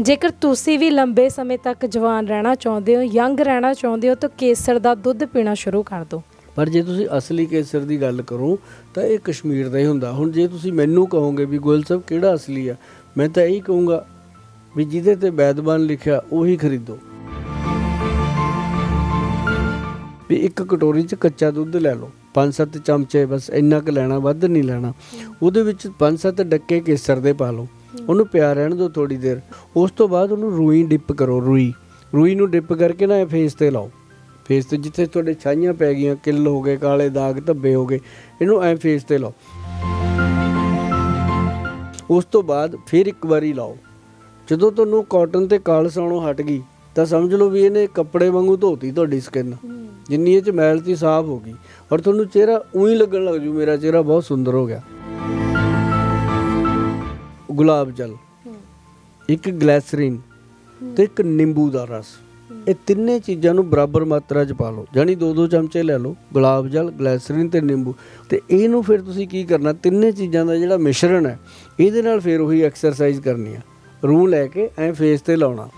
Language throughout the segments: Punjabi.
ਜੇਕਰ ਤੁਸੀਂ ਵੀ ਲੰਬੇ ਸਮੇਂ ਤੱਕ ਜਵਾਨ ਰਹਿਣਾ ਚਾਹੁੰਦੇ ਹੋ, ਯੰਗ ਰਹਿਣਾ ਚਾਹੁੰਦੇ ਹੋ, ਤਾਂ ਕੇਸਰ ਦਾ ਦੁੱਧ ਪੀਣਾ ਸ਼ੁਰੂ ਕਰ ਦਿਓ। ਪਰ ਜੇ ਤੁਸੀਂ ਅਸਲੀ ਕੇਸਰ ਦੀ ਗੱਲ ਕਰੋ, ਤਾਂ ਇਹ ਕਸ਼ਮੀਰ ਦਾ ਹੀ ਹੁੰਦਾ। ਹੁਣ ਜੇ ਤੁਸੀਂ ਮੈਨੂੰ ਕਹੋਗੇ ਵੀ ਗੋਇਲ ਸਾਹਿਬ ਕਿਹੜਾ ਅਸਲੀ ਆ, ਮੈਂ ਤਾਂ ਇਹੀ ਕਹੂੰਗਾ ਵੀ ਜਿਹਦੇ ਤੇ ਬੈਦਬਾਨ ਲਿਖਿਆ, ਉਹੀ ਖਰੀਦੋ। ਵੀ ਇੱਕ ਕਟੋਰੀ 'ਚ ਕੱਚਾ ਦੁੱਧ ਲੈ ਲਓ। ਪੰਜ ਸੱਤ ਚਮਚੇ, ਬਸ ਇੰਨਾ ਕੁ ਲੈਣਾ, ਵੱਧ ਨਹੀਂ ਲੈਣਾ। ਉਹਦੇ ਵਿੱਚ ਪੰਜ ਸੱਤ ਡੱਕੇ ਕੇਸਰ ਦੇ ਪਾ ਲਓ। ਉਹਨੂੰ ਪਿਆ ਰਹਿਣ ਦਿਓ ਥੋੜੀ ਦੇਰ। ਉਸ ਤੋਂ ਬਾਅਦ ਉਹਨੂੰ ਰੂਈ ਡਿਪ ਕਰੋ, ਰੂਈ। ਰੂਈ ਨੂੰ ਡਿਪ ਕਰਕੇ ਨਾ ਇਹ ਫੇਸ ਤੇ ਲਾਓ। ਫੇਸ ਤੇ ਜਿੱਥੇ ਤੁਹਾਡੇ ਛਾਈਆਂ ਪੈ ਗਈਆਂ, ਕਿੱਲ ਹੋ ਗਏ, ਕਾਲੇ ਦਾਗ, ਧੱਬੇ ਹੋ ਗਏ, ਇਹਨੂੰ ਐ ਫੇਸ ਤੇ ਲਾਓ। ਉਸ ਤੋਂ ਬਾਅਦ ਫਿਰ ਇੱਕ ਵਾਰੀ ਲਾਓ। ਜਦੋਂ ਤੁਹਾਨੂੰ ਕਾਟਨ ਤੇ ਕਾਲਸ ਆਉਣੋਂ ਹਟ ਗਈ, ਤਾਂ ਸਮਝ ਲਓ ਵੀ ਇਹਨੇ ਕੱਪੜੇ ਵਾਂਗੂ ਧੋਤੀ ਤੁਹਾਡੀ ਸਕਿਨ ਜਿੰਨੀ ਇਹ ਚ ਮੈਲ ਸੀ ਸਾਫ਼ ਹੋ ਗਈ। ਔਰ ਤੁਹਾਨੂੰ ਚਿਹਰਾ ਉਹੀ ਲੱਗਣ ਲੱਗ ਜੂ, ਮੇਰਾ ਚਿਹਰਾ ਬਹੁਤ ਸੁੰਦਰ ਹੋ ਗਿਆ। ਗੁਲਾਬ ਜਲ ਇੱਕ ਗਲੈਸਰੀਨ ਤੇ ਇੱਕ ਨਿੰਬੂ ਦਾ ਰਸ। ਇਹ ਤਿੰਨੇ ਚੀਜ਼ਾਂ ਨੂੰ ਬਰਾਬਰ ਮਾਤਰਾ 'ਚ ਪਾ ਲਓ। ਯਾਨੀ ਦੋ ਦੋ ਚਮਚੇ ਲੈ ਲਓ ਗੁਲਾਬ ਜਲ ਗਲੈਸਰੀਨ ਤੇ ਨਿੰਬੂ। ਤੇ ਇਹਨੂੰ ਫਿਰ ਤੁਸੀਂ ਕੀ ਕਰਨਾ ਤਿੰਨੇ ਚੀਜ਼ਾਂ ਦਾ ਜਿਹੜਾ ਮਿਸ਼ਰਣ ਹੈ ਇਹਦੇ ਨਾਲ ਫਿਰ ਉਹੀ ਐਕਸਰਸਾਈਜ਼ ਕਰਨੀ ਆ। ਰੂਹ ਲੈ ਕੇ ਐ ਫੇਸ ਤੇ ਲਾਉਣਾ।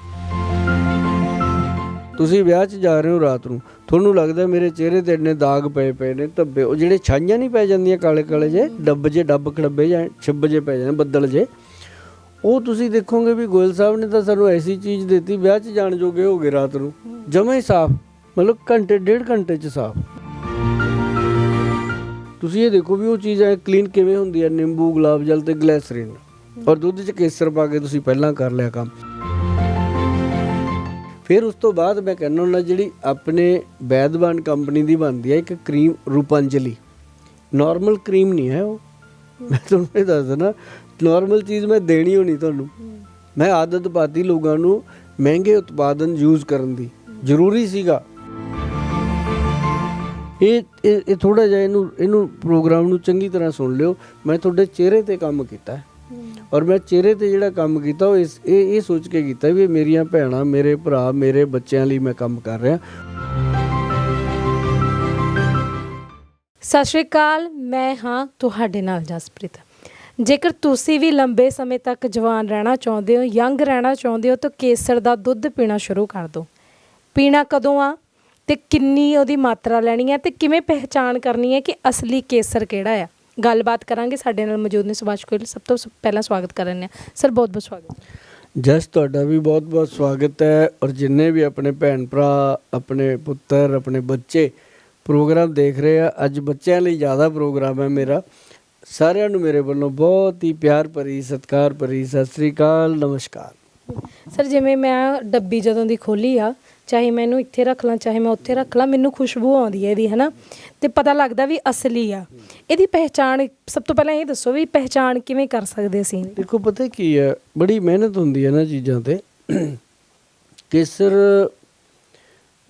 ਤੁਸੀਂ ਵਿਆਹ 'ਚ ਜਾ ਰਹੇ ਹੋ ਰਾਤ ਨੂੰ ਤੁਹਾਨੂੰ ਲੱਗਦਾ ਮੇਰੇ ਚਿਹਰੇ ਤੇ ਇੰਨੇ ਦਾਗ ਪਏ ਪਏ ਨੇ ਧੱਬੇ ਉਹ ਜਿਹੜੇ ਛਾਈਆਂ ਨਹੀਂ ਪੈ ਜਾਂਦੀਆਂ ਕਾਲੇ ਕਾਲੇ ਜੇ ਡੱਬ ਜੇ ਡੱਬ ਖੜੱਬੇ ਜਾਂ ਛਿੱਬ ਜੇ ਪੈ ਜਾਂਦੇ ਬੱਦਲ ਜੇ ਉਹ ਤੁਸੀਂ ਦੇਖੋਗੇ ਵੀ ਗੋਇਲ ਸਾਹਿਬ ਨੇ ਤਾਂ ਸਾਨੂੰ ਐਸੀ ਚੀਜ਼ ਦਿੱਤੀ, ਵਿਆਹ 'ਚ ਜਾਣ ਜੋਗੇ ਹੋ ਗਏ ਰਾਤ ਨੂੰ। ਜਮਾ ਹੀ ਸਾਫ਼, ਮਤਲਬ ਘੰਟੇ, ਡੇਢ ਘੰਟੇ 'ਚ ਸਾਫ਼। ਤੁਸੀਂ ਇਹ ਦੇਖੋ ਵੀ ਉਹ ਚੀਜ਼ ਐ ਕਲੀਨ ਕਿਵੇਂ ਹੁੰਦੀ ਹੈ ਨਿੰਬੂ, ਗੁਲਾਬ ਜਲ ਤੇ ਗਲੈਸਰੀਨ। ਔਰ ਦੁੱਧ 'ਚ ਕੇਸਰ ਪਾ ਕੇ ਤੁਸੀਂ ਪਹਿਲਾਂ ਕਰ ਲਿਆ ਕੰਮ। ਫਿਰ ਉਸ ਤੋਂ ਬਾਅਦ ਮੈਂ ਕਹਿੰਦਾ ਹੁੰਦਾ, ਜਿਹੜੀ ਆਪਣੇ ਵੈਦਵਾਨ ਕੰਪਨੀ ਦੀ ਬਣਦੀ ਹੈ ਇੱਕ ਕਰੀਮ ਰੂਪਾਂਜਲੀ। ਨਾਰਮਲ ਕਰੀਮ ਨਹੀਂ ਹੈ ਉਹ। ਮੈਂ ਤੁਹਾਨੂੰ ਇਹ ਦੱਸ ਦਿੰਦਾ ਨਾਰਮਲ ਚੀਜ਼ ਮੈਂ ਦੇਣੀ ਹੋਣੀ ਤੁਹਾਨੂੰ। ਮੈਂ ਆਦਤ ਪਾਤੀ ਲੋਕਾਂ ਨੂੰ ਮਹਿੰਗੇ ਉਤਪਾਦਨ ਯੂਜ਼ ਕਰਨ ਦੀ। ਜ਼ਰੂਰੀ ਸੀਗਾ। ਇਹ ਇਹ ਇਹ ਥੋੜਾ ਜਿਹਾ ਇਹਨੂੰ ਇਹਨੂੰ ਪ੍ਰੋਗਰਾਮ ਨੂੰ ਚੰਗੀ ਤਰ੍ਹਾਂ ਸੁਣ ਲਿਓ। ਮੈਂ ਤੁਹਾਡੇ ਚਿਹਰੇ ਤੇ ਕੰਮ ਕੀਤਾ ਔਰ ਮੈਂ ਚਿਹਰੇ ਤੇ ਜਿਹੜਾ ਕੰਮ ਕੀਤਾ, ਉਹ ਇਸ, ਇਹ ਇਹ ਸੋਚ ਕੇ ਕੀਤਾ ਵੀ ਇਹ ਮੇਰੀਆਂ ਭੈਣਾਂ, ਮੇਰੇ ਭਰਾ, ਮੇਰੇ ਬੱਚਿਆਂ ਲਈ ਮੈਂ ਕੰਮ ਕਰ ਰਿਹਾ। ਸਤਿ ਸ਼੍ਰੀ ਅਕਾਲ, ਮੈਂ ਹਾਂ ਤੁਹਾਡੇ ਨਾਲ ਜਸਪ੍ਰੀਤ। ਜੇਕਰ ਤੁਸੀਂ ਵੀ ਲੰਬੇ ਸਮੇਂ ਤੱਕ ਜਵਾਨ ਰਹਿਣਾ ਚਾਹੁੰਦੇ ਹੋ, ਯੰਗ ਰਹਿਣਾ ਚਾਹੁੰਦੇ ਹੋ, ਤਾਂ ਕੇਸਰ ਦਾ ਦੁੱਧ ਪੀਣਾ ਸ਼ੁਰੂ ਕਰ ਦਿਓ। ਪੀਣਾ ਕਦੋਂ ਆ? ਤੇ ਕਿੰਨੀ ਉਹਦੀ ਮਾਤਰਾ ਲੈਣੀ ਹੈ ਤੇ ਕਿਵੇਂ ਪਹਿਚਾਣ ਕਰਨੀ ਹੈ ਕਿ ਅਸਲੀ ਕੇਸਰ ਕਿਹੜਾ ਆ? ਗੱਲਬਾਤ ਕਰਾਂਗੇ। ਸਾਡੇ ਨਾਲ ਮੌਜੂਦ ਨੇ ਸੁਭਾਸ਼ ਗੋਇਲ। ਸਭ ਤੋਂ ਸ- ਪਹਿਲਾਂ ਸਵਾਗਤ ਕਰ ਰਹੇ ਹਾਂ ਸਰ, ਬਹੁਤ ਬਹੁਤ ਸਵਾਗਤ। ਜਸ, ਤੁਹਾਡਾ ਵੀ ਬਹੁਤ ਬਹੁਤ ਸਵਾਗਤ ਹੈ ਔਰ ਜਿੰਨੇ ਵੀ ਆਪਣੇ ਭੈਣ ਭਰਾ, ਆਪਣੇ ਪੁੱਤਰ, ਆਪਣੇ ਬੱਚੇ ਪ੍ਰੋਗਰਾਮ ਦੇਖ ਰਹੇ ਆ, ਅੱਜ ਬੱਚਿਆਂ ਲਈ ਜ਼ਿਆਦਾ ਪ੍ਰੋਗਰਾਮ ਹੈ ਮੇਰਾ। ਸਾਰਿਆਂ ਨੂੰ ਮੇਰੇ ਵੱਲੋਂ ਬਹੁਤ ਹੀ ਪਿਆਰ ਭਰੀ ਸਤਿਕਾਰ ਭਰੀ ਸਤਿ ਸ੍ਰੀ ਅਕਾਲ ਨਮਸਕਾਰ। ਸਰ ਜਿਵੇਂ ਮੈਂ ਡੱਬੀ ਜਦੋਂ ਦੀ ਖੋਲੀ ਆ ਚਾਹੇ ਮੈਂ ਇਹਨੂੰ ਇੱਥੇ ਰੱਖ ਲਾਂ ਚਾਹੇ ਮੈਂ ਉੱਥੇ ਰੱਖ ਲਾਂ ਮੈਨੂੰ ਖੁਸ਼ਬੂ ਆਉਂਦੀ ਹੈ ਇਹਦੀ ਹਨਾ? ਤੇ ਪਤਾ ਲੱਗਦਾ ਵੀ ਅਸਲੀ ਆ। ਇਹਦੀ ਪਹਿਚਾਣ ਸਭ ਤੋਂ ਪਹਿਲਾਂ ਇਹ ਦੱਸੋ ਵੀ ਪਹਿਚਾਣ ਕਿਵੇਂ ਕਰ ਸਕਦੇ ਅਸੀਂ? ਦੇਖੋ ਪਤਾ ਕੀ ਹੈ? ਬੜੀ ਮਿਹਨਤ ਹੁੰਦੀ ਹੈ ਨਾ ਚੀਜ਼ਾਂ ਤੇ। ਕੇਸਰ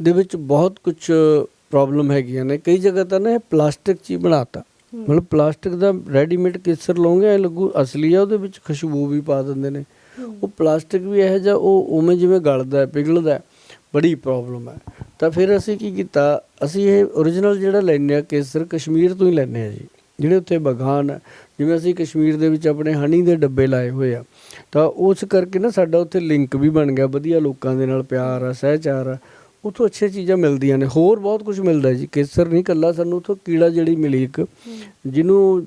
ਦੇ ਵਿੱਚ ਬਹੁਤ ਕੁਝ ਪ੍ਰੋਬਲਮ ਹੈਗੀਆਂ ਨੇ। ਕਈ ਜਗ੍ਹਾ ਤਾਂ ਨਾ ਪਲਾਸਟਿਕ ਚ ਬਣਾਤਾ। ਮਤਲਬ ਪਲਾਸਟਿਕ ਦਾ ਰੈਡੀਮੇਡ ਕੇਸਰ ਲਓਗੇ ਐ ਲੱਗੂ ਅਸਲੀ ਆ ਉਹਦੇ ਵਿੱਚ ਖੁਸ਼ਬੂ ਵੀ ਪਾ ਦਿੰਦੇ ਨੇ। ਉਹ ਪਲਾਸਟਿਕ ਵੀ ਇਹੋ ਜਿਹਾ ਉਹ ਉਵੇਂ ਜਿਵੇਂ ਗਲਦਾ ਹੈ ਪਿਘਲਦਾ ਹੈ ਬੜੀ ਪ੍ਰੋਬਲਮ ਹੈ ਤਾਂ ਫਿਰ ਅਸੀਂ ਕੀ ਕੀਤਾ ਅਸੀਂ ਇਹ origignal ਜਿਹੜਾ ਲੈਂਦੇ ਆ ਕੇਸਰ ਕਸ਼ਮੀਰ ਤੋਂ ਹੀ ਲੈਂਦੇ ਆ ਜੀ। ਜਿਹੜੇ ਉੱਥੇ ਬਗਾਨ ਹੈ ਜਿਵੇਂ ਅਸੀਂ ਕਸ਼ਮੀਰ ਦੇ ਵਿੱਚ ਆਪਣੇ ਹਨੀ ਦੇ ਡੱਬੇ ਲਾਏ ਹੋਏ ਆ ਤਾਂ ਉਸ ਕਰਕੇ ਨਾ ਸਾਡਾ ਉੱਥੇ ਲਿੰਕ ਵੀ ਬਣ ਗਿਆ ਵਧੀਆ ਲੋਕਾਂ ਦੇ ਨਾਲ ਪਿਆਰ ਆ ਸਹਿਚਾਰ ਆ। ਉੱਥੋਂ ਅੱਛੀਆਂ ਚੀਜ਼ਾਂ ਮਿਲਦੀਆਂ ਨੇ। ਹੋਰ ਬਹੁਤ ਕੁਝ ਮਿਲਦਾ ਜੀ। ਕੇਸਰ ਨਹੀਂ ਕੱਲਾ ਸਾਨੂੰ ਉੱਥੋਂ ਕੀੜਾ ਜਿਹੜੀ ਮਿਲੀ ਇੱਕ ਜਿਹਨੂੰ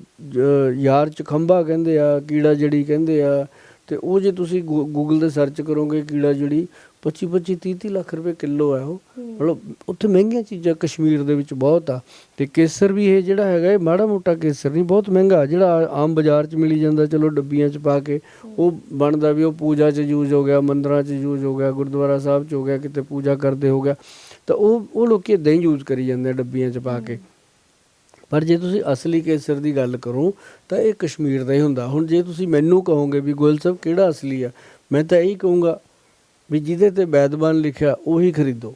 ਯਾਰ ਚਖੰਬਾ ਕਹਿੰਦੇ ਆ ਕੀੜਾ ਜਿਹੜੀ ਕਹਿੰਦੇ ਆ ਤੇ ਉਹ ਜੇ ਤੁਸੀਂ ਗੂਗਲ ਤੇ ਸਰਚ ਕਰੋਗੇ ਕੀੜਾ ਜਿਹੜੀ 25 25 30 30 ਲੱਖ ਰੁਪਏ ਕਿਲੋ ਆ ਉਹ। ਮਤਲਬ ਉੱਥੇ ਮਹਿੰਗੀਆਂ ਚੀਜ਼ਾਂ ਕਸ਼ਮੀਰ ਦੇ ਵਿੱਚ ਬਹੁਤ ਆ। ਤੇ ਕੇਸਰ ਵੀ ਇਹ ਜਿਹੜਾ ਹੈਗਾ, ਇਹ ਮਾੜਾ ਮੋਟਾ ਕੇਸਰ ਨਹੀਂ, ਬਹੁਤ ਮਹਿੰਗਾ ਜਿਹੜਾ ਆਮ ਬਾਜ਼ਾਰ 'ਚ ਮਿਲੀ ਜਾਂਦਾ, ਚਲੋ ਡੱਬੀਆਂ 'ਚ ਪਾ ਕੇ, ਉਹ ਬਣਦਾ ਵੀ ਉਹ ਪੂਜਾ 'ਚ ਯੂਜ਼ ਹੋ ਗਿਆ, ਮੰਦਰਾਂ 'ਚ ਯੂਜ਼ ਹੋ ਗਿਆ, ਗੁਰਦੁਆਰਾ ਸਾਹਿਬ 'ਚ ਹੋ ਗਿਆ, ਕਿਤੇ ਪੂਜਾ ਕਰਦੇ ਹੋ ਗਿਆ। ਤਾਂ ਉਹ ਉਹ ਲੋਕੀ ਇਦਾਂ ਹੀ ਯੂਜ਼ ਕਰੀ ਜਾਂਦੇ ਆ ਡੱਬੀਆਂ 'ਚ ਪਾ ਕੇ। ਪਰ ਜੇ ਤੁਸੀਂ ਅਸਲੀ ਕੇਸਰ ਦੀ ਗੱਲ ਕਰੋ, ਤਾਂ ਇਹ ਕਸ਼ਮੀਰ ਦਾ ਹੀ ਹੁੰਦਾ। ਹੁਣ ਜੇ ਤੁਸੀਂ ਮੈਨੂੰ ਕਹੋਗੇ ਵੀ ਗੋਇਲ ਸਾਹਿਬ ਕਿਹੜਾ ਅਸਲੀ ਆ, ਮੈਂ ਤਾਂ ਇਹੀ ਕਹੂੰਗਾ ਵੀ ਜਿਹਦੇ ਤੇ ਬੈਦਬਾਨ ਲਿਖਿਆ ਉਹੀ ਖਰੀਦੋ।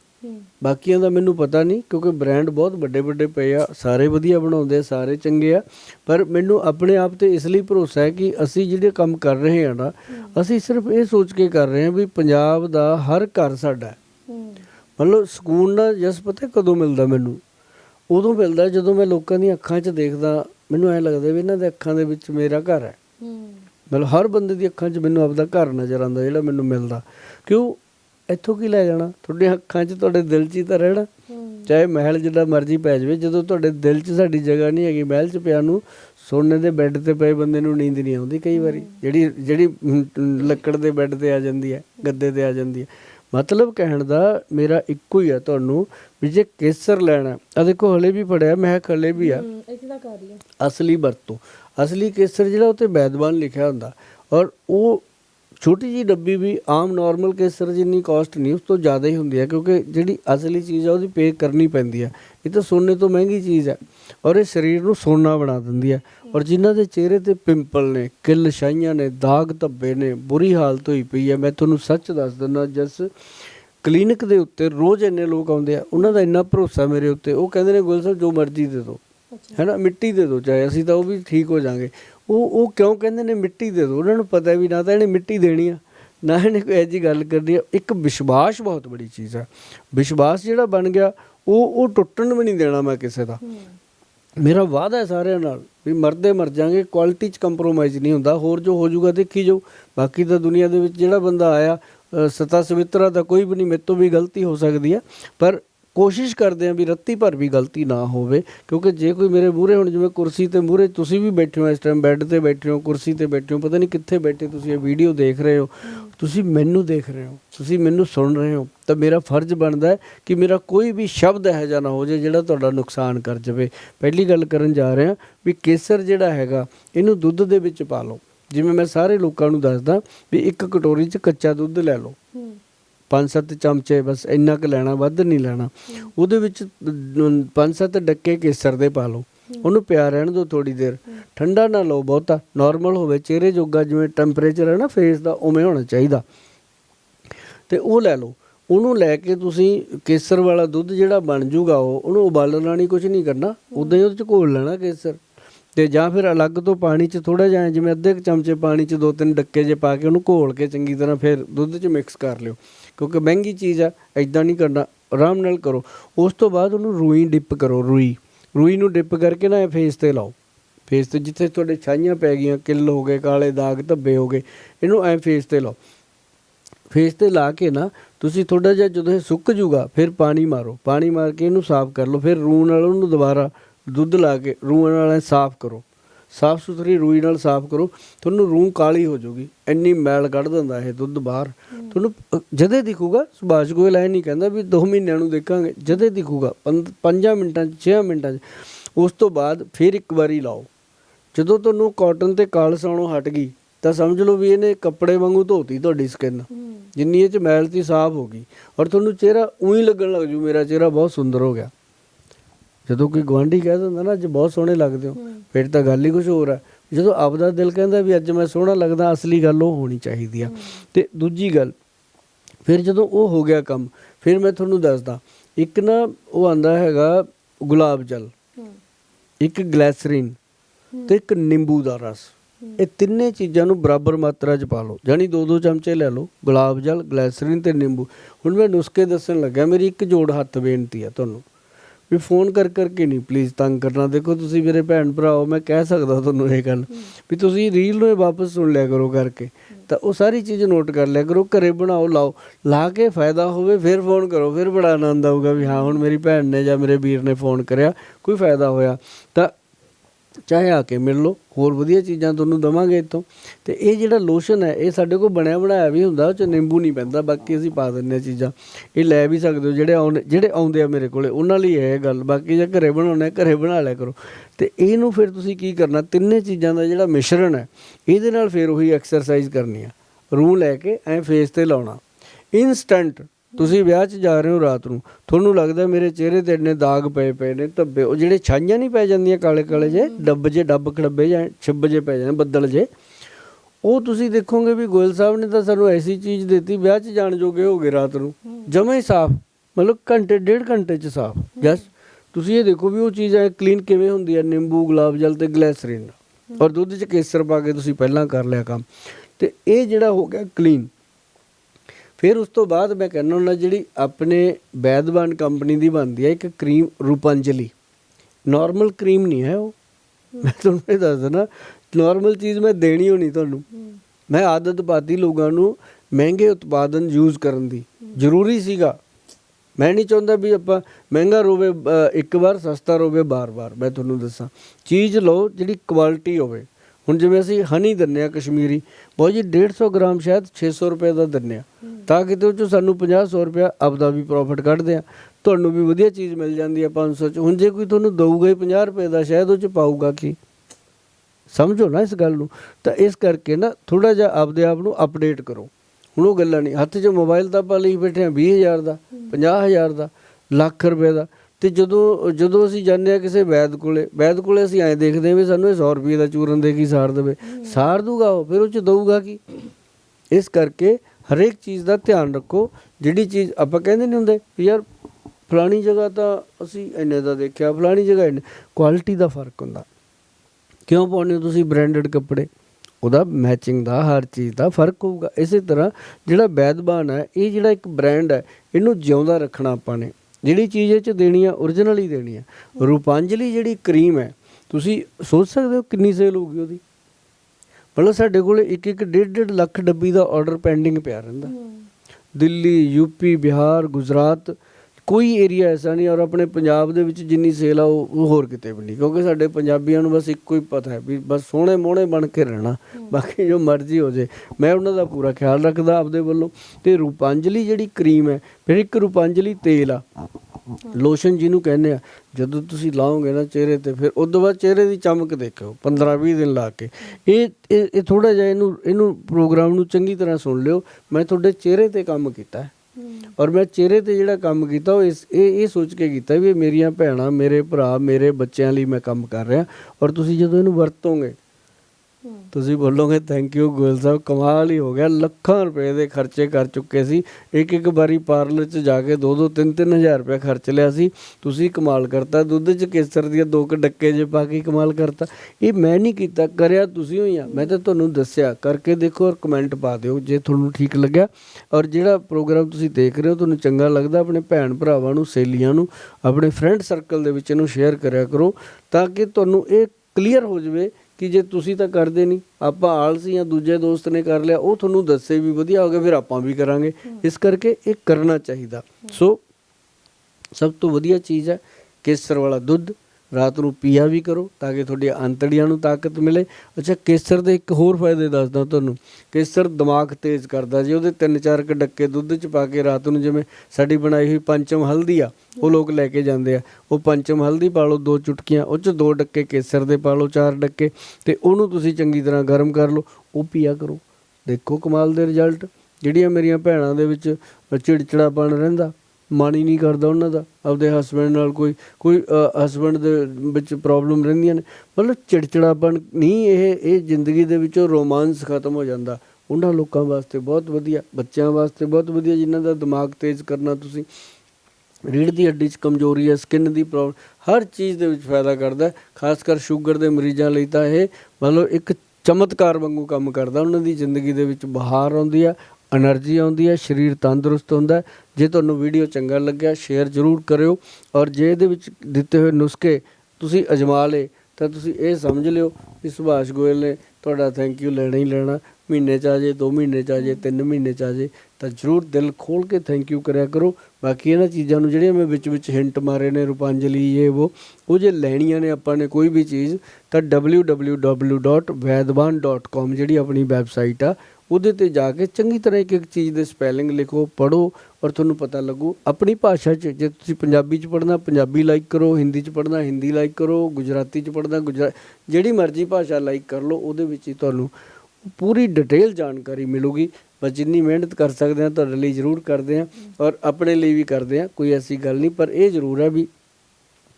ਬਾਕੀਆਂ ਦਾ ਮੈਨੂੰ ਪਤਾ ਨਹੀਂ ਕਿਉਂਕਿ ਬ੍ਰਾਂਡ ਬਹੁਤ ਵੱਡੇ ਵੱਡੇ ਪਏ ਆ ਸਾਰੇ ਵਧੀਆ ਬਣਾਉਂਦੇ ਆ ਸਾਰੇ ਚੰਗੇ ਆ। ਪਰ ਮੈਨੂੰ ਆਪਣੇ ਆਪ ਤੇ ਇਸ ਲਈ ਭਰੋਸਾ ਹੈ ਕਿ ਅਸੀਂ ਜਿਹੜੇ ਕੰਮ ਕਰ ਰਹੇ ਹਾਂ ਨਾ ਅਸੀਂ ਸਿਰਫ ਇਹ ਸੋਚ ਕੇ ਕਰ ਰਹੇ ਹਾਂ ਵੀ ਪੰਜਾਬ ਦਾ ਹਰ ਘਰ ਸਾਡਾ ਹੈ। ਮਤਲਬ ਸਕੂਨ ਨਾ ਜਸ ਪਤਾ ਕਦੋਂ ਮਿਲਦਾ ਮੈਨੂੰ? ਉਦੋਂ ਮਿਲਦਾ ਜਦੋਂ ਮੈਂ ਲੋਕਾਂ ਦੀਆਂ ਅੱਖਾਂ 'ਚ ਦੇਖਦਾ ਮੈਨੂੰ ਐ ਲੱਗਦਾ ਵੀ ਇਹਨਾਂ ਦੇ ਅੱਖਾਂ ਦੇ ਵਿੱਚ ਮੇਰਾ ਘਰ ਹੈ। ਮਤਲਬ ਹਰ ਬੰਦੇ ਦੀ ਅੱਖਾਂ 'ਚ ਮੈਨੂੰ ਆਪਦਾ ਘਰ ਨਜ਼ਰ ਆਉਂਦਾ ਜਿਹੜਾ ਮੈਨੂੰ ਮਿਲਦਾ। ਕਿਉਂ? ਇੱਥੋਂ ਕੀ ਲੈ ਜਾਣਾ? ਤੁਹਾਡੀਆਂ ਅੱਖਾਂ 'ਚ ਤੁਹਾਡੇ ਦਿਲ 'ਚ ਹੀ ਤਾਂ ਰਹਿਣਾ। ਚਾਹੇ ਮਹਿਲ ਜਿੱਦਾਂ ਮਰਜ਼ੀ ਪੈ ਜਾਵੇ ਜਦੋਂ ਤੁਹਾਡੇ ਦਿਲ 'ਚ ਸਾਡੀ ਜਗ੍ਹਾ ਨਹੀਂ ਹੈਗੀ ਮਹਿਲ 'ਚ ਪਿਆ ਨੂੰ ਸੋਨੇ ਦੇ ਬੈੱਡ ਤੇ ਪਏ ਬੰਦੇ ਨੂੰ ਨੀਂਦ ਨਹੀਂ ਆਉਂਦੀ ਕਈ ਵਾਰੀ। ਜਿਹੜੀ ਜਿਹੜੀ ਲੱਕੜ ਦੇ ਬੈੱਡ ਤੇ ਆ ਜਾਂਦੀ ਹੈ ਗੱਦੇ ਤੇ ਆ ਜਾਂਦੀ ਹੈ। ਮਤਲਬ ਕਹਿਣ ਦਾ ਮੇਰਾ ਇੱਕੋ ਹੀ ਆ ਤੁਹਾਨੂੰ ਵੀ ਜੇ ਕੇਸਰ ਲੈਣਾ ਆ ਦੇਖੋ ਹਲੇ ਵੀ ਪੜਿਆ ਮੈਂ ਹਲੇ ਵੀ ਆ। ਇੱਥੇ ਦਾ ਕਰ ਲਿਆ ਅਸਲੀ ਵਰਤੋਂ ਅਸਲੀ ਕੇਸਰ ਜਿਹੜਾ ਉੱਤੇ ਬੈਦਬਾਨ ਲਿਖਿਆ ਹੁੰਦਾ ਔਰ ਉਹ ਛੋਟੀ ਜੀ ਡੱਬੀ ਵੀ ਆਮ ਨਾਰਮਲ ਕੇਸਰ ਜਿੰਨੀ ਕਾਸਟ ਨਹੀਂ ਉਸ ਤੋਂ ਜ਼ਿਆਦਾ ਹੀ ਹੁੰਦੀ ਹੈ ਕਿਉਂਕਿ ਜਿਹੜੀ ਅਸਲੀ ਚੀਜ਼ ਆ ਉਹਦੀ ਪੇ ਕਰਨੀ ਪੈਂਦੀ ਹੈ। ਇਹ ਤਾਂ ਸੋਨੇ ਤੋਂ ਮਹਿੰਗੀ ਚੀਜ਼ ਹੈ ਔਰ ਇਹ ਸਰੀਰ ਨੂੰ ਸੋਨਾ ਬਣਾ ਦਿੰਦੀ ਹੈ। ਔਰ ਜਿਨ੍ਹਾਂ ਦੇ ਚਿਹਰੇ ਤੇ ਪਿੰਪਲ ਨੇ ਕਿੱਲ ਛਾਈਆਂ ਨੇ ਦਾਗ ਧੱਬੇ ਨੇ ਬੁਰੀ ਹਾਲਤ ਹੋਈ ਪਈ ਹੈ ਮੈਂ ਤੁਹਾਨੂੰ ਸੱਚ ਦੱਸ ਦਿੰਦਾ ਜਸ ਕਲੀਨਿਕ ਦੇ ਉੱਤੇ ਰੋਜ਼ ਇੰਨੇ ਲੋਕ ਆਉਂਦੇ ਆ ਉਹਨਾਂ ਦਾ ਇੰਨਾ ਭਰੋਸਾ ਮੇਰੇ ਉੱਤੇ ਉਹ ਕਹਿੰਦੇ ਨੇ ਗੁਲ ਸਾਹਿਬ ਜੋ ਮਰਜ਼ੀ ਦੇ ਦਿਓ ਹੈਨਾ ਮਿੱਟੀ ਦੇ ਦਿਓ ਚਾਹੇ ਅਸੀਂ ਤਾਂ ਉਹ ਵੀ ਠੀਕ ਹੋ ਜਾਾਂਗੇ। ਉਹ ਉਹ ਕਿਉਂ ਕਹਿੰਦੇ ਨੇ ਮਿੱਟੀ ਦੇ ਦਿਓ ਉਹਨਾਂ ਨੂੰ ਪਤਾ ਵੀ ਨਾ ਤਾਂ ਇਹਨੇ ਮਿੱਟੀ ਦੇਣੀ ਆ ਨਾ ਇਹਨੇ ਕੋਈ ਐਜੀ ਗੱਲ ਕਰਨੀ ਆ। ਇੱਕ ਵਿਸ਼ਵਾਸ ਬਹੁਤ ਬੜੀ ਚੀਜ਼ ਆ। ਵਿਸ਼ਵਾਸ ਜਿਹੜਾ ਬਣ ਗਿਆ ਉਹ ਉਹ ਟੁੱਟਣ ਵੀ ਨਹੀਂ ਦੇਣਾ ਮੈਂ ਕਿਸੇ ਦਾ। ਮੇਰਾ ਵਾਅਦਾ ਹੈ ਸਾਰਿਆਂ ਨਾਲ ਵੀ ਮਰਦੇ ਮਰ ਜਾਾਂਗੇ ਕੁਆਲਿਟੀ 'ਚ ਕੰਪਰੋਮਾਈਜ਼ ਨਹੀਂ ਹੁੰਦਾ। ਹੋਰ ਜੋ ਹੋ ਜਾਊਗਾ ਦੇਖੀ ਜਾਓ। ਬਾਕੀ ਤਾਂ ਦੁਨੀਆ ਦੇ ਵਿੱਚ ਜਿਹੜਾ ਬੰਦਾ ਆਇਆ ਸਤਾ ਸਵਿਤਰਾ ਦਾ ਕੋਈ ਵੀ ਨਹੀਂ ਮੇਰੇ ਤੋਂ ਵੀ ਗਲਤੀ ਹੋ ਸਕਦੀ ਹੈ ਪਰ ਕੋਸ਼ਿਸ਼ ਕਰਦੇ ਆ ਵੀ ਰੱਤੀ ਭਰ ਵੀ ਗਲਤੀ ਨਾ ਹੋਵੇ, ਕਿਉਂਕਿ ਜੇ ਕੋਈ ਮੇਰੇ ਮੂਹਰੇ ਹੁਣ ਜਿਵੇਂ ਕੁਰਸੀ ਤੇ ਮੂਹਰੇ ਤੁਸੀਂ ਵੀ ਬੈਠੇ ਹੋ, ਇਸ ਟਾਈਮ ਬੈੱਡ ਤੇ ਬੈਠੇ ਹੋ, ਕੁਰਸੀ ਤੇ ਬੈਠੇ ਹੋ, ਪਤਾ ਨਹੀਂ ਕਿੱਥੇ ਬੈਠੇ ਤੁਸੀਂ ਇਹ ਵੀਡੀਓ ਦੇਖ ਰਹੇ ਹੋ, ਤੁਸੀਂ ਮੈਨੂੰ ਦੇਖ ਰਹੇ ਹੋ, ਤੁਸੀਂ ਮੈਨੂੰ ਸੁਣ ਰਹੇ ਹੋ, ਤਾਂ ਮੇਰਾ ਫਰਜ਼ ਬਣਦਾ ਹੈ ਕਿ ਮੇਰਾ ਕੋਈ ਵੀ ਸ਼ਬਦ ਇਹੋ ਜਿਹਾ ਨਾ ਹੋ ਜੇ ਜਿਹੜਾ ਤੁਹਾਡਾ ਨੁਕਸਾਨ ਕਰ ਜਾਵੇ। ਪਹਿਲੀ ਗੱਲ ਕਰਨ ਜਾ ਰਹੇ ਹਾਂ ਵੀ ਕੇਸਰ ਜਿਹੜਾ ਹੈਗਾ, ਇਹਨੂੰ ਦੁੱਧ ਦੇ ਵਿੱਚ ਪਾ ਲਓ। ਜਿਵੇਂ ਮੈਂ ਸਾਰੇ ਲੋਕਾਂ ਨੂੰ ਦੱਸਦਾ ਵੀ ਇੱਕ ਕਟੋਰੀ 'ਚ ਕੱਚਾ ਦੁੱਧ ਲੈ ਲਓ। ਪੰਜ ਸੱਤ ਚਮਚੇ ਬਸ ਇੰਨਾ ਕੁ ਲੈਣਾ ਵੱਧ ਨਹੀਂ ਲੈਣਾ। ਉਹਦੇ ਵਿੱਚ ਅਮ, ਪੰਜ ਸੱਤ ਡੱਕੇ ਕੇਸਰ ਦੇ ਪਾ ਲਓ। ਉਹਨੂੰ ਪਿਆ ਰਹਿਣ ਦਿਓ ਥੋੜੀ ਦੇਰ। ਠੰਡਾ ਨਾ ਲਓ ਬਹੁਤਾ। ਨਾਰਮਲ ਹੋਵੇ ਚਿਹਰੇ ਜੋਗਾ ਜਿਵੇਂ ਟੈਂਪਰੇਚਰ ਹੈ ਨਾ ਫੇਸ ਦਾ ਉਵੇਂ ਹੋਣਾ ਚਾਹੀਦਾ। ਤੇ ਉਹ ਲੈ ਲਓ। ਉਹਨੂੰ ਲੈ ਕੇ ਤੁਸੀਂ ਕੇਸਰ ਵਾਲਾ ਦੁੱਧ ਜਿਹੜਾ ਬਣ ਜੂਗਾ ਉਹ ਉਹਨੂੰ ਉਬਾਲਣਾ ਨਹੀਂ ਕੁਝ ਨਹੀਂ ਕਰਨਾ। ਉਦਾਂ ਹੀ ਉਹਦੇ ਚ ਘੋਲ ਲੈਣਾ ਕੇਸਰ। ਤੇ ਜਾਂ ਫਿਰ ਅਲੱਗ ਤੋਂ ਪਾਣੀ 'ਚ ਥੋੜਾ ਜਿਹਾ ਜਿਵੇਂ ਅੱਧੇ ਕੁ ਚਮਚੇ ਪਾਣੀ 'ਚ ਦੋ ਤਿੰਨ ਡੱਕੇ ਜੇ ਪਾ ਕੇ ਉਹਨੂੰ ਘੋਲ ਕੇ ਚੰਗੀ ਤਰ੍ਹਾਂ ਫਿਰ ਦੁੱਧ 'ਚ ਮਿਕਸ ਕਰ ਲਿਓ। ਕਿਉਂਕਿ ਮਹਿੰਗੀ ਚੀਜ਼ ਆ ਐਦਾਂ ਨਹੀਂ ਕਰਨਾ, ਆਰਾਮ ਨਾਲ ਕਰੋ। ਉਸ ਤੋਂ ਬਾਅਦ ਉਹਨੂੰ ਰੂਈ ਡਿਪ ਕਰੋ, ਰੂਈ। ਰੂਈ ਨੂੰ ਡਿਪ ਕਰਕੇ ਨਾ ਇਹ ਫੇਸ ਤੇ ਲਾਓ। ਫੇਸ ਤੇ ਜਿੱਥੇ ਤੁਹਾਡੇ ਛਾਈਆਂ ਪੈ ਗਈਆਂ, ਕਿੱਲ ਹੋ ਗਏ, ਕਾਲੇ ਦਾਗ, ਧੱਬੇ ਹੋ ਗਏ, ਇਹਨੂੰ ਐ ਫੇਸ ਤੇ ਲਾਓ। ਫੇਸ ਤੇ ਲਾ ਕੇ ਨਾ ਤੁਸੀਂ ਥੋੜਾ ਜਿਹਾ ਜਦੋਂ ਇਹ ਸੁੱਕ ਜੂਗਾ, ਫਿਰ ਪਾਣੀ ਮਾਰੋ। ਪਾਣੀ ਮਾਰ ਕੇ ਇਹਨੂੰ ਸਾਫ਼ ਕਰ ਲਓ, ਫਿਰ ਰੂਹ ਨਾਲ ਉਹਨੂੰ ਦੁਬਾਰਾ ਦੁੱਧ ਲਾ ਕੇ ਰੂਹ ਨਾਲ ਸਾਫ਼ ਕਰੋ। ਸਾਫ਼ ਸੁਥਰੀ ਰੂਈ ਨਾਲ ਸਾਫ਼ ਕਰੋ। ਤੁਹਾਨੂੰ ਰੂਹ ਕਾਲੀ ਹੋ ਜਾਊਗੀ। ਇੰਨੀ ਮੈਲ ਕੱਢ ਦਿੰਦਾ ਇਹ ਦੁੱਧ ਬਾਹਰ। ਤੁਹਾਨੂੰ ਜਦੇ ਦਿਖੂਗਾ ਸੁਭਾਸ਼ ਗੋਇਲ ਐ ਨਹੀਂ ਕਹਿੰਦਾ ਵੀ 2 ਮਹੀਨਿਆਂ ਨੂੰ ਦੇਖਾਂਗੇ। ਜਦੇ ਦਿਖੂਗਾ 5 ਮਿੰਟਾਂ 'ਚ 6 ਮਿੰਟਾਂ 'ਚ ਉਸ ਤੋਂ ਬਾਅਦ ਫਿਰ ਇੱਕ ਵਾਰੀ ਲਾਓ। ਜਦੋਂ ਤੁਹਾਨੂੰ ਕਾਟਨ ਤੇ ਕਾਲਸ ਆਉਣੋਂ ਹਟ ਗਈ ਤਾਂ ਸਮਝ ਲਓ ਵੀ ਇਹਨੇ ਕੱਪੜੇ ਵਾਂਗੂ ਧੋਤੀ ਤੁਹਾਡੀ ਸਕਿਨ ਜਿੰਨੀ ਇਹ ਚ ਮੈਲ ਸੀ ਸਾਫ਼ ਹੋ ਗਈ। ਔਰ ਤੁਹਾਨੂੰ ਚਿਹਰਾ ਉਹੀ ਲੱਗਣ ਲੱਗ ਜੂ ਮੇਰਾ ਚਿਹਰਾ ਬਹੁਤ ਸੁੰਦਰ ਹੋ ਗਿਆ। ਜਦੋਂ ਕੋਈ ਗਵਾਂਢੀ ਕਹਿ ਦਿੰਦਾ ਨਾ ਅੱਜ ਬਹੁਤ ਸੋਹਣੇ ਲੱਗਦੇ ਹੋ। ਫਿਰ ਤਾਂ ਗੱਲ ਹੀ ਕੁਝ ਹੋਰ ਹੈ ਜਦੋਂ ਆਪਦਾ ਦਿਲ ਕਹਿੰਦਾ ਵੀ ਅੱਜ ਮੈਂ ਸੋਹਣਾ ਲੱਗਦਾ ਅਸਲੀ ਗੱਲ ਉਹ ਹੋਣੀ ਚਾਹੀਦੀ ਆ। ਤੇ ਦੂਜੀ ਗੱਲ ਫਿਰ ਜਦੋਂ ਉਹ ਹੋ ਗਿਆ ਕੰਮ ਫਿਰ ਮੈਂ ਤੁਹਾਨੂੰ ਦੱਸਦਾ ਇੱਕ ਨਾ ਉਹ ਆਂਦਾ ਹੈਗਾ ਗੁਲਾਬ ਜਲ। ਇੱਕ ਗਲੈਸਰੀਨ ਤੇ ਇੱਕ ਨਿੰਬੂ ਦਾ ਰਸ। ਇਹ ਤਿੰਨੇ ਚੀਜ਼ਾਂ ਨੂੰ ਬਰਾਬਰ ਮਾਤਰਾ 'ਚ ਪਾ ਲਓ। ਯਾਨੀ ਦੋ ਦੋ ਚਮਚੇ ਲੈ ਲਓ ਗੁਲਾਬ ਜਲ ਗਲੈਸਰੀਨ ਤੇ ਨਿੰਬੂ। ਹੁਣ ਮੈਂ ਨੁਸਖੇ ਦੱਸਣ ਲੱਗਾ ਮੇਰੀ ਇੱਕ ਜੋੜ ਹੱਥ ਬੇਨਤੀ ਆ ਤੁਹਾਨੂੰ। ਵੀ ਫੋਨ ਕਰ ਕਰਕੇ ਨਹੀਂ ਪਲੀਜ਼ ਤੰਗ ਕਰਨਾ। ਦੇਖੋ ਤੁਸੀਂ ਮੇਰੇ ਭੈਣ ਭਰਾ ਹੋ ਮੈਂ ਕਹਿ ਸਕਦਾ ਤੁਹਾਨੂੰ ਇਹ ਗੱਲ ਵੀ ਤੁਸੀਂ ਰੀਲ ਨੂੰ ਵਾਪਸ ਸੁਣ ਲਿਆ ਕਰੋ ਕਰਕੇ। ਤਾਂ ਉਹ ਸਾਰੀ ਚੀਜ਼ ਨੋਟ ਕਰ ਲਿਆ ਕਰੋ ਘਰੇ ਬਣਾਓ ਲਾਓ। ਲਾ ਕੇ ਫਾਇਦਾ ਹੋਵੇ ਫਿਰ ਫੋਨ ਕਰੋ ਫਿਰ ਬੜਾ ਆਨੰਦ ਆਊਗਾ ਵੀ ਹਾਂ ਹੁਣ ਮੇਰੀ ਭੈਣ ਨੇ ਜਾਂ ਮੇਰੇ ਵੀਰ ਨੇ ਫੋਨ ਕਰਿਆ ਕੋਈ ਫਾਇਦਾ ਹੋਇਆ। ਤਾਂ ਚਾਹੇ ਆ ਕੇ ਮਿਲ ਲਓ, ਹੋਰ ਵਧੀਆ ਚੀਜ਼ਾਂ ਤੁਹਾਨੂੰ ਦਵਾਂਗੇ ਇੱਥੋਂ। ਤੇ ਇਹ ਜਿਹੜਾ ਲੋਸ਼ਨ ਹੈ, ਇਹ ਸਾਡੇ ਕੋਲ ਬਣਿਆ ਬਣਾਇਆ ਵੀ ਹੁੰਦਾ, ਉਹ ਚ ਨਿੰਬੂ ਨਹੀਂ ਪੈਂਦਾ, ਬਾਕੀ ਅਸੀਂ ਪਾ ਦਿੰਨੇ ਆ ਚੀਜ਼ਾਂ। ਇਹ ਲੈ ਵੀ ਸਕਦੇ ਹੋ, ਜਿਹੜੇ ਆਉਂਦੇ ਜਿਹੜੇ ਆਉਂਦੇ ਆ ਮੇਰੇ ਕੋਲੇ, ਉਹਨਾਂ ਲਈ ਇਹ ਗੱਲ। ਬਾਕੀ ਜੇ ਘਰੇ ਬਣਾਉਣਾ ਘਰੇ ਬਣਾ ਲਿਆ ਕਰੋ। ਤੇ ਇਹਨੂੰ ਫਿਰ ਤੁਸੀਂ ਕੀ ਕਰਨਾ, ਤਿੰਨੇ ਚੀਜ਼ਾਂ ਦਾ ਜਿਹੜਾ ਮਿਸ਼ਰਣ ਹੈ, ਇਹਦੇ ਨਾਲ ਫਿਰ ਉਹੀ ਐਕਸਰਸਾਈਜ਼ ਕਰਨੀ ਆ। ਰੂਹ ਲੈ ਕੇ ਐ ਫੇਸ ਤੇ ਲਾਉਣਾ। ਇਨਸਟੈਂਟ ਤੁਸੀਂ ਵਿਆਹ 'ਚ ਜਾ ਰਹੇ ਹੋ ਰਾਤ ਨੂੰ ਤੁਹਾਨੂੰ ਲੱਗਦਾ ਮੇਰੇ ਚਿਹਰੇ ਤੇ ਇੰਨੇ ਦਾਗ ਪਏ ਪਏ ਨੇ ਧੱਬੇ ਉਹ ਜਿਹੜੇ ਛਾਈਆਂ ਨਹੀਂ ਪੈ ਜਾਂਦੀਆਂ ਕਾਲੇ ਕਾਲੇ ਜੇ ਡੱਬ ਜੇ ਡੱਬ ਖੜੱਬੇ ਜਾਂ ਛਿੱਬ ਜੇ ਪੈ ਜਾਂਦੇ ਬੱਦਲ ਜੇ ਉਹ ਤੁਸੀਂ ਦੇਖੋਗੇ ਵੀ ਗੋਇਲ ਸਾਹਿਬ ਨੇ ਤਾਂ ਸਾਨੂੰ ਐਸੀ ਚੀਜ਼ ਦਿੱਤੀ ਵਿਆਹ 'ਚ ਜਾਣ ਜੋਗੇ ਹੋ ਗਏ ਰਾਤ ਨੂੰ ਜਮਾ ਹੀ ਸਾਫ਼ ਮਤਲਬ ਘੰਟੇ ਡੇਢ ਘੰਟੇ 'ਚ ਸਾਫ਼ ਜਸ ਤੁਸੀਂ ਇਹ ਦੇਖੋ ਵੀ ਉਹ ਚੀਜ਼ ਐ ਕਲੀਨ ਕਿਵੇਂ ਹੁੰਦੀ ਹੈ ਨਿੰਬੂ ਗੁਲਾਬ ਜਲ ਤੇ ਗਲੈਸਰੀਨ ਔਰ ਦੁੱਧ 'ਚ ਕੇਸਰ ਪਾ ਕੇ ਤੁਸੀਂ ਪਹਿਲਾਂ ਕਰ ਲਿਆ ਕੰਮ ਤੇ ਇਹ ਜਿਹੜਾ ਹੋ ਗਿਆ ਕਲੀਨ ਫਿਰ ਉਸ ਤੋਂ ਬਾਅਦ ਮੈਂ ਕਹਿੰਦਾ ਹੁੰਦਾ ਜਿਹੜੀ ਆਪਣੇ ਵੈਦਵਾਨ ਕੰਪਨੀ ਦੀ ਬਣਦੀ ਹੈ ਇੱਕ ਕਰੀਮ ਰੂਪੰਜਲੀ। ਨਾਰਮਲ ਕਰੀਮ ਨਹੀਂ ਹੈ ਉਹ। ਮੈਂ ਤੁਹਾਨੂੰ ਇਹ ਦੱਸ ਦਿੰਦਾ ਨਾਰਮਲ ਚੀਜ਼ ਮੈਂ ਦੇਣੀ ਹੋਣੀ ਤੁਹਾਨੂੰ। ਮੈਂ ਆਦਤ ਪਾਤੀ ਲੋਕਾਂ ਨੂੰ ਮਹਿੰਗੇ ਉਤਪਾਦਨ ਯੂਜ਼ ਕਰਨ ਦੀ। ਜ਼ਰੂਰੀ ਸੀਗਾ। ਮੈਂ ਨਹੀਂ ਚਾਹੁੰਦਾ ਵੀ ਆਪਾਂ ਮਹਿੰਗਾ ਰੋਵੇ ਇੱਕ ਵਾਰ ਸਸਤਾ ਰੋਵੇ ਬਾਰ-ਬਾਰ ਮੈਂ ਤੁਹਾਨੂੰ ਦੱਸਾਂ ਚੀਜ਼ ਲਓ ਜਿਹੜੀ ਕੁਆਲਿਟੀ ਹੋਵੇ। ਹੁਣ ਜਿਵੇਂ ਅਸੀਂ ਹਨੀ ਦਿੰਨੇ ਆ ਕਸ਼ਮੀਰੀ ਬਹੁਤ ਜੀ 150 ਗ੍ਰਾਮ ਸ਼ਾਇਦ 600 ਰੁਪਏ ਦਾ ਦਿੰਨੇ ਆ। ਤਾਂ ਕਿਤੇ ਉਹ 'ਚੋਂ ਸਾਨੂੰ 50 ਰੁਪਏ ਆਪਦਾ ਵੀ ਪ੍ਰੋਫਿਟ ਕੱਢਦੇ ਆ। ਤੁਹਾਨੂੰ ਵੀ ਵਧੀਆ ਚੀਜ਼ ਮਿਲ ਜਾਂਦੀ ਆ 500 ਚ। ਹੁਣ ਜੇ ਕੋਈ ਤੁਹਾਨੂੰ ਦਊਗਾ ਹੀ 50 ਰੁਪਏ ਦਾ, ਸ਼ਾਇਦ ਉਹ ਚ ਪਾਊਗਾ ਕੀ? ਸਮਝੋ ਨਾ ਇਸ ਗੱਲ ਨੂੰ। ਤਾਂ ਇਸ ਕਰਕੇ ਨਾ ਥੋੜਾ ਜਿਹਾ ਆਪਦੇ ਆਪ ਨੂੰ ਅਪਡੇਟ ਕਰੋ। ਹੁਣ ਉਹ ਗੱਲਾਂ ਨਹੀਂ। ਹੱਥ 'ਚ ਮੋਬਾਈਲ ਤਾਂ ਆਪਾਂ ਲਈ ਬੈਠੇ ਆ 20000 ਦਾ 50000 ਦਾ, ਲੱਖ ਰੁਪਏ ਦਾ। ਤੇ ਜਦੋਂ ਜਦੋਂ ਅਸੀਂ ਜਾਂਦੇ ਆ ਕਿਸੇ ਵੈਦ ਕੋਲੇ ਵੈਦ ਕੋਲੇ ਅਸੀਂ ਐਂ ਦੇਖਦੇ ਆ ਵੀ ਸਾਨੂੰ ਇਹ 100 ਰੁਪਏ ਦਾ ਚੂਰਨ ਦੇ ਕੀ ਸਾਰ ਦੇਵੇ। ਸਾਰ ਦੂਗਾ ਉਹ, ਫਿਰ ਉਹ ਚ ਦਊਗਾ ਕੀ? ਇਸ ਕਰਕੇ ਹਰੇਕ ਚੀਜ਼ ਦਾ ਧਿਆਨ ਰੱਖੋ। ਜਿਹੜੀ ਚੀਜ਼ ਆਪਾਂ ਕਹਿੰਦੇ ਨਹੀਂ ਹੁੰਦੇ ਵੀ ਯਾਰ ਫਲਾਣੀ ਜਗ੍ਹਾ ਤਾਂ ਅਸੀਂ ਇੰਨੇ ਦਾ ਦੇਖਿਆ, ਫਲਾਣੀ ਜਗ੍ਹਾ ਇੰਨੇ। ਕੁਆਲਿਟੀ ਦਾ ਫ਼ਰਕ ਹੁੰਦਾ। ਕਿਉਂ ਪਾਉਂਦੇ ਹੋ ਤੁਸੀਂ ਬ੍ਰਾਂਡਡ ਕੱਪੜੇ? ਉਹਦਾ ਮੈਚਿੰਗ ਦਾ, ਹਰ ਚੀਜ਼ ਦਾ ਫ਼ਰਕ ਹੋਊਗਾ। ਇਸੇ ਤਰ੍ਹਾਂ ਜਿਹੜਾ ਬੈਦਬਾਨ ਹੈ, ਇਹ ਜਿਹੜਾ ਇੱਕ ਬ੍ਰਾਂਡ ਹੈ, ਇਹਨੂੰ ਜਿਉਂਦਾ ਰੱਖਣਾ ਆਪਾਂ ਨੇ। ਜਿਹੜੀ ਚੀਜ਼ ਇਹ ਚ ਦੇਣੀ ਆ origignal ਹੀ ਦੇਣੀ ਆ ਰੂਪਾਂਜਲੀ ਜਿਹੜੀ ਕਰੀਮ ਹੈ, ਤੁਸੀਂ ਸੋਚ ਸਕਦੇ ਹੋ ਕਿੰਨੀ ਸੇਲ ਹੋਊਗੀ ਉਹਦੀ? ਮਤਲਬ ਸਾਡੇ ਕੋਲ ਇੱਕ ਇੱਕ ਡੇਢ ਡੇਢ ਲੱਖ ਡੱਬੀ ਦਾ ਆਰਡਰ ਪੈਂਡਿੰਗ ਪਿਆ ਰਹਿੰਦਾ। ਦਿੱਲੀ ਯੂਪੀ ਬਿਹਾਰ ਗੁਜਰਾਤ ਕੋਈ ਏਰੀਆ ਐਸਾ ਨਹੀਂ ਔਰ ਆਪਣੇ ਪੰਜਾਬ ਦੇ ਵਿੱਚ ਜਿੰਨੀ ਸੇਲ ਆ ਉਹ ਹੋਰ ਕਿਤੇ ਵੀ ਨਹੀਂ। ਕਿਉਂਕਿ ਸਾਡੇ ਪੰਜਾਬੀਆਂ ਨੂੰ ਬਸ ਇੱਕੋ ਹੀ ਪਤਾ ਹੈ ਵੀ ਬਸ ਸੋਹਣੇ ਮੋਹਣੇ ਬਣ ਕੇ ਰਹਿਣਾ। ਬਾਕੀ ਜੋ ਮਰਜ਼ੀ ਹੋ ਜੇ। ਮੈਂ ਉਹਨਾਂ ਦਾ ਪੂਰਾ ਖਿਆਲ ਰੱਖਦਾ ਆਪਦੇ ਵੱਲੋਂ। ਤੇ ਰੂਪਾਂਜਲੀ ਜਿਹੜੀ ਕਰੀਮ ਹੈ ਫਿਰ ਇੱਕ ਰੂਪਾਂਜਲੀ ਤੇਲ ਆ। ਲੋਸ਼ਨ ਜਿਹਨੂੰ ਕਹਿੰਦੇ ਆ ਜਦੋਂ ਤੁਸੀਂ ਲਾਓਗੇ ਨਾ ਚਿਹਰੇ ਤੇ ਫਿਰ ਉਸ ਤੋਂ ਬਾਅਦ ਚਿਹਰੇ ਦੀ ਚਮਕ ਦੇਖਿਓ 15 20 ਦਿਨ ਲਾ ਕੇ। ਇਹ ਇਹ ਥੋੜਾ ਜਿਹਾ ਇਹਨੂੰ ਇਹਨੂੰ ਪ੍ਰੋਗਰਾਮ ਨੂੰ ਚੰਗੀ ਤਰ੍ਹਾਂ ਸੁਣ ਲਿਓ। ਮੈਂ ਤੁਹਾਡੇ ਚਿਹਰੇ ਤੇ ਕੰਮ ਕੀਤਾ ਔਰ ਮੈਂ ਚਿਹਰੇ ਤੇ ਜਿਹੜਾ ਕੰਮ ਕੀਤਾ ਉਹ ਇਸ ਇਹ ਇਹ ਸੋਚ ਕੇ ਕੀਤਾ ਵੀ ਇਹ ਮੇਰੀਆਂ ਭੈਣਾਂ ਮੇਰੇ ਭਰਾ ਮੇਰੇ ਬੱਚਿਆਂ ਲਈ ਮੈਂ ਕੰਮ ਕਰ ਰਿਹਾ। ਔਰ ਤੁਸੀਂ ਜਦੋਂ ਇਹਨੂੰ ਵਰਤੋਗੇ ਤੁਸੀਂ ਬੋਲੋਗੇ ਥੈਂਕ ਯੂ ਗੋਇਲ ਸਾਹਿਬ, ਕਮਾਲ ਹੀ ਹੋ ਗਿਆ। ਲੱਖਾਂ ਰੁਪਏ ਦੇ ਖਰਚੇ ਕਰ ਚੁੱਕੇ ਸੀ। ਇੱਕ ਇੱਕ ਵਾਰੀ ਪਾਰਲਰ 'ਚ ਜਾ ਕੇ 2 2 3 3000 ਰੁਪਏ ਖਰਚ ਲਿਆ ਸੀ। ਤੁਸੀਂ ਕਮਾਲ ਕਰਤਾ। ਦੁੱਧ 'ਚ ਕੇਸਰ ਦੀਆਂ ਦੋ ਕੁ ਡੱਕੇ ਜੇ ਪਾ ਕੇ ਕਮਾਲ ਕਰਤਾ। ਇਹ ਮੈਂ ਨਹੀਂ ਕੀਤਾ, ਕਰਿਆ ਤੁਸੀਂ ਹੋਈ ਆ ਮੈਂ ਤਾਂ ਤੁਹਾਨੂੰ ਦੱਸਿਆ, ਕਰਕੇ ਦੇਖੋ ਔਰ ਕਮੈਂਟ ਪਾ ਦਿਓ, ਜੇ ਤੁਹਾਨੂੰ ਠੀਕ ਲੱਗਿਆ। ਔਰ ਜਿਹੜਾ ਪ੍ਰੋਗਰਾਮ ਤੁਸੀਂ ਦੇਖ ਰਹੇ ਹੋ, ਤੁਹਾਨੂੰ ਚੰਗਾ ਲੱਗਦਾ, ਆਪਣੇ ਭੈਣ ਭਰਾਵਾਂ ਨੂੰ, ਸਹੇਲੀਆਂ ਨੂੰ, ਆਪਣੇ ਫਰੈਂਡ ਸਰਕਲ ਦੇ ਵਿੱਚ ਇਹਨੂੰ ਸ਼ੇਅਰ ਕਰਿਆ ਕਰੋ, ਤਾਂ ਕਿ ਤੁਹਾਨੂੰ ਇਹ ਕਲੀਅਰ ਹੋ ਜਾਵੇ ਕਿ ਜੇ ਤੁਸੀਂ ਤਾਂ ਕਰਦੇ ਨਹੀਂ ਆਪਾਂ ਆਲਸੀ ਜਾਂ ਦੂਜੇ ਦੋਸਤ ਨੇ ਕਰ ਲਿਆ ਉਹ ਤੁਹਾਨੂੰ ਦੱਸੇ ਵੀ ਵਧੀਆ ਹੋ ਗਿਆ ਫਿਰ ਆਪਾਂ ਵੀ ਕਰਾਂਗੇ। ਇਸ ਕਰਕੇ ਇਹ ਕਰਨਾ ਚਾਹੀਦਾ। ਸੋ ਸਭ ਤੋਂ ਵਧੀਆ ਚੀਜ਼ ਹੈ ਕੇਸਰ ਵਾਲਾ ਦੁੱਧ। ਰਾਤ ਨੂੰ ਪੀਆ ਵੀ ਕਰੋ ਤਾਂ ਕਿ ਤੁਹਾਡੀ ਅੰਤੜੀਆਂ ਨੂੰ ਤਾਕਤ ਮਿਲੇ। ਅੱਛਾ, ਕੇਸਰ ਦੇ ਇੱਕ ਹੋਰ ਫਾਇਦੇ ਦੱਸਦਾ ਤੁਹਾਨੂੰ। ਕੇਸਰ ਦਿਮਾਗ ਤੇਜ਼ ਕਰਦਾ ਜੇ, ਉਹਦੇ ਤਿੰਨ ਚਾਰ ਕ ਡੱਕੇ ਦੁੱਧ ਚ ਪਾ ਕੇ ਰਾਤ ਨੂੰ ਜਿਵੇਂ ਸਾਡੀ ਬਣਾਈ ਹੋਈ ਪੰਚਮ ਹਲਦੀ ਆ, ਉਹ ਲੋਕ ਲੈ ਕੇ ਜਾਂਦੇ ਆ। ਉਹ ਪੰਚਮ ਹਲਦੀ ਪਾ ਲਓ, ਦੋ ਚੁਟਕੀਆਂ, ਉਹ ਚ ਦੋ ਡੱਕੇ ਕੇਸਰ ਦੇ ਪਾ ਲਓ, ਚਾਰ ਡੱਕੇ, ਤੇ ਉਹਨੂੰ ਤੁਸੀਂ ਚੰਗੀ ਤਰ੍ਹਾਂ ਗਰਮ ਕਰ ਲਓ, ਉਹ ਪੀਆ ਕਰੋ। ਦੇਖੋ ਕਮਾਲ ਦੇ ਰਿਜ਼ਲਟ, ਜਿਹੜੀਆਂ ਮੇਰੀਆਂ ਭੈਣਾਂ ਦੇ ਵਿੱਚ ਚਿੜਚਿੜਾਪਣ ਰਹਿੰਦਾ। ਮਨ ਹੀ ਨਹੀਂ ਕਰਦਾ ਉਹਨਾਂ ਦਾ। ਆਪਦੇ ਹਸਬੰਡ ਨਾਲ ਕੋਈ ਕੋਈ ਹਸਬੰਡ ਦੇ ਵਿੱਚ ਪ੍ਰੋਬਲਮ ਰਹਿੰਦੀਆਂ ਨੇ। ਮਤਲਬ ਚਿੜਚਿੜਾਪਣ ਨਹੀਂ, ਇਹ ਇਹ ਜ਼ਿੰਦਗੀ ਦੇ ਵਿੱਚੋਂ ਰੋਮਾਂਸ ਖਤਮ ਹੋ ਜਾਂਦਾ। ਉਹਨਾਂ ਲੋਕਾਂ ਵਾਸਤੇ ਬਹੁਤ ਵਧੀਆ, ਬੱਚਿਆਂ ਵਾਸਤੇ ਬਹੁਤ ਵਧੀਆ, ਜਿਨ੍ਹਾਂ ਦਾ ਦਿਮਾਗ ਤੇਜ਼ ਕਰਨਾ ਤੁਸੀਂ। ਰੀੜ੍ਹ ਦੀ ਹੱਡੀ 'ਚ ਕਮਜ਼ੋਰੀ ਹੈ ਸਕਿਨ ਦੀ ਪ੍ਰੋਬਲਮ ਹਰ ਚੀਜ਼ ਦੇ ਵਿੱਚ ਫਾਇਦਾ ਕਰਦਾ ਖਾਸ ਕਰ ਸ਼ੂਗਰ ਦੇ ਮਰੀਜ਼ਾਂ ਲਈ ਤਾਂ ਇਹ, ਮਤਲਬ ਇੱਕ ਚਮਤਕਾਰ ਵਾਂਗੂ ਕੰਮ ਕਰਦਾ। ਉਹਨਾਂ ਦੀ ਜ਼ਿੰਦਗੀ ਦੇ ਵਿੱਚ ਬਹਾਰ ਆਉਂਦੀ ਆ ਐਨਰਜੀ ਆਉਂਦੀ ਹੈ ਸਰੀਰ ਤੰਦਰੁਸਤ ਹੁੰਦਾ ਜੇ ਤੁਹਾਨੂੰ ਵੀਡੀਓ ਚੰਗਾ ਲੱਗਿਆ ਸ਼ੇਅਰ ਜ਼ਰੂਰ ਕਰਿਓ ਔਰ ਜੇ ਇਹਦੇ ਵਿੱਚ ਦਿੱਤੇ ਹੋਏ ਨੁਸਖੇ ਤੁਸੀਂ ਅਜਮਾ ਲਏ ਤਾਂ ਤੁਸੀਂ ਇਹ ਸਮਝ ਲਿਓ ਕਿ ਸੁਭਾਸ਼ ਗੋਇਲ ਨੇ ਤੁਹਾਡਾ ਥੈਂਕ ਯੂ ਲੈਣਾ ਹੀ ਲੈਣਾ ਮਹੀਨੇ ਚ ਆ ਜੇ 2 ਮਹੀਨੇ ਚ ਆ ਜੇ 3 ਮਹੀਨੇ ਚ ਆ ਜੇ ਤਾਂ ਜਰੂਰ ਦਿਲ ਖੋਲ ਕੇ ਥੈਂਕ ਯੂ ਕਰਿਆ ਕਰੋ ਬਾਕੀ ਇਹਨਾਂ ਚੀਜ਼ਾਂ ਨੂੰ ਜਿਹੜੀਆਂ ਮੈਂ ਵਿੱਚ ਵਿੱਚ ਹਿੰਟ ਮਾਰੇ ਨੇ ਰੂਪਾਂਜਲੀ ਇਹ ਉਹ ਉਹ ਜੇ ਲੈਣੀਆਂ ਨੇ ਆਪਾਂ ਨੇ ਕੋਈ ਵੀ ਚੀਜ਼ ਤਾਂ www.vaidwan.com ਜਿਹੜੀ ਆਪਣੀ ਵੈਬਸਾਈਟ ਆ ਉਹਦੇ ਤੇ ਜਾ ਕੇ ਚੰਗੀ ਤਰ੍ਹਾਂ ਇੱਕ ਇੱਕ ਚੀਜ਼ ਦੇ ਸਪੈਲਿੰਗ ਲਿਖੋ ਪੜੋ ਔਰ ਤੁਹਾਨੂੰ ਪਤਾ ਲੱਗੂ, ਆਪਣੀ ਭਾਸ਼ਾ 'ਚ, ਜੇ ਤੁਸੀਂ ਪੰਜਾਬੀ 'ਚ ਪੜ੍ਹਨਾ, ਪੰਜਾਬੀ ਲਾਈਕ ਕਰੋ, ਹਿੰਦੀ 'ਚ ਪੜ੍ਹਨਾ, ਹਿੰਦੀ ਲਾਈਕ ਕਰੋ, ਗੁਜਰਾਤੀ 'ਚ ਪੜ੍ਹਨਾ, ਗੁਜਰਾ, ਜਿਹੜੀ ਮਰਜ਼ੀ ਭਾਸ਼ਾ ਲਾਈਕ ਕਰ ਲਓ, ਉਹਦੇ ਵਿੱਚ ਹੀ ਤੁਹਾਨੂੰ ਪੂਰੀ ਡਿਟੇਲ ਜਾਣਕਾਰੀ ਮਿਲੂਗੀ। ਬਸ ਜਿੰਨੀ ਮਿਹਨਤ ਕਰ ਸਕਦੇ ਹਾਂ, ਤੁਹਾਡੇ ਲਈ ਜ਼ਰੂਰ ਕਰਦੇ ਹਾਂ ਔਰ ਆਪਣੇ ਲਈ ਵੀ ਕਰਦੇ ਹਾਂ, ਕੋਈ ਐਸੀ ਗੱਲ ਨਹੀਂ, ਪਰ ਇਹ ਜ਼ਰੂਰ ਹੈ ਵੀ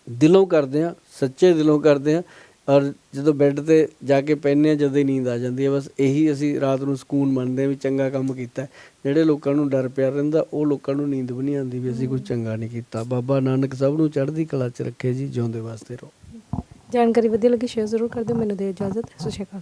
ਦਿਲੋਂ ਕਰਦੇ ਹਾਂ, ਸੱਚੇ ਦਿਲੋਂ ਕਰਦੇ ਹਾਂ ਔਰ ਜਦੋਂ ਬੈੱਡ ਤੇ ਜਾ ਕੇ ਪੈਂਦੇ ਹਾਂ, ਜਦੋਂ ਹੀ ਨੀਂਦ ਆ ਜਾਂਦੀ ਹੈ। ਬਸ ਇਹੀ ਅਸੀਂ ਰਾਤ ਨੂੰ ਸਕੂਨ ਮੰਨਦੇ ਹਾਂ ਵੀ ਚੰਗਾ ਕੰਮ ਕੀਤਾ ਜਿਹੜੇ ਲੋਕਾਂ ਨੂੰ ਡਰ ਪਿਆ ਰਹਿੰਦਾ, ਉਹ ਲੋਕਾਂ ਨੂੰ ਨੀਂਦ ਵੀ ਨਹੀਂ ਆਉਂਦੀ ਵੀ ਅਸੀਂ ਕੁਝ ਚੰਗਾ ਨਹੀਂ ਕੀਤਾ। ਬਾਬਾ ਨਾਨਕ ਸਭ ਨੂੰ ਚੜ੍ਹਦੀ ਕਲਾ 'ਚ ਰੱਖੇ ਜੀ, ਜਿਉਂਦੇ ਵਾਸਤੇ ਰਹੋ। ਜਾਣਕਾਰੀ ਵਧੀਆ ਲੱਗੀ ਸ਼ੇਅਰ ਜ਼ਰੂਰ ਕਰ ਦਿਓ। ਮੈਨੂੰ ਦੇ ਇਜਾਜ਼ਤ। ਸਤਿ ਸ਼੍ਰੀ ਅਕਾਲ।